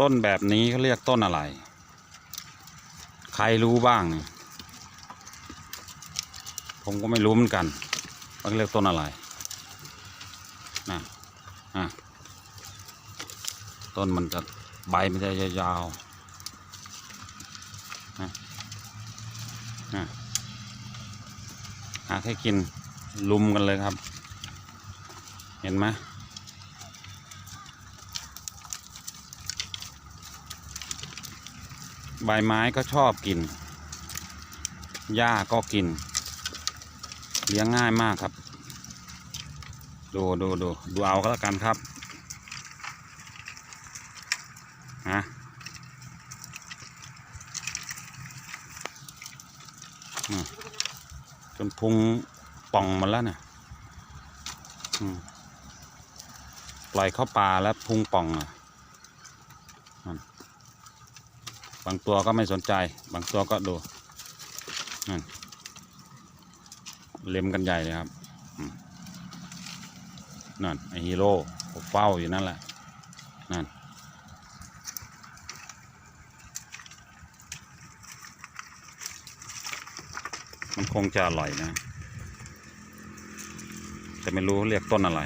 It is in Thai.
ต้นแบบนี้เขาเรียกต้นอะไร ใครรู้บ้างเนี่ยผมก็ไม่รู้เหมือนกันว่าเขาเรียกต้นอะไรนะอะต้นมันจะใบมันจะยาวๆนะนะหาแค่กินลุมกันเลยครับ เห็นไหม ใบไม้ก็ชอบกิน หญ้าก็กิน เลี้ยงง่ายมากครับ ดูดูดูดูเอาก็แล้วกันครับฮะจนพุงป่องมาแล้วเนี่ยปล่อยเข้าป่าแล้วพุงป่องอะ บางตัวก็ไม่สนใจ บางตัวก็ดูนั่นเล็มกันใหญ่เลยครับนั่นไอฮีโร่เฝ้าอยู่นั่นแหละนั่นมันคงจะอร่อยนะ แต่ไม่รู้เรียกต้นอะไร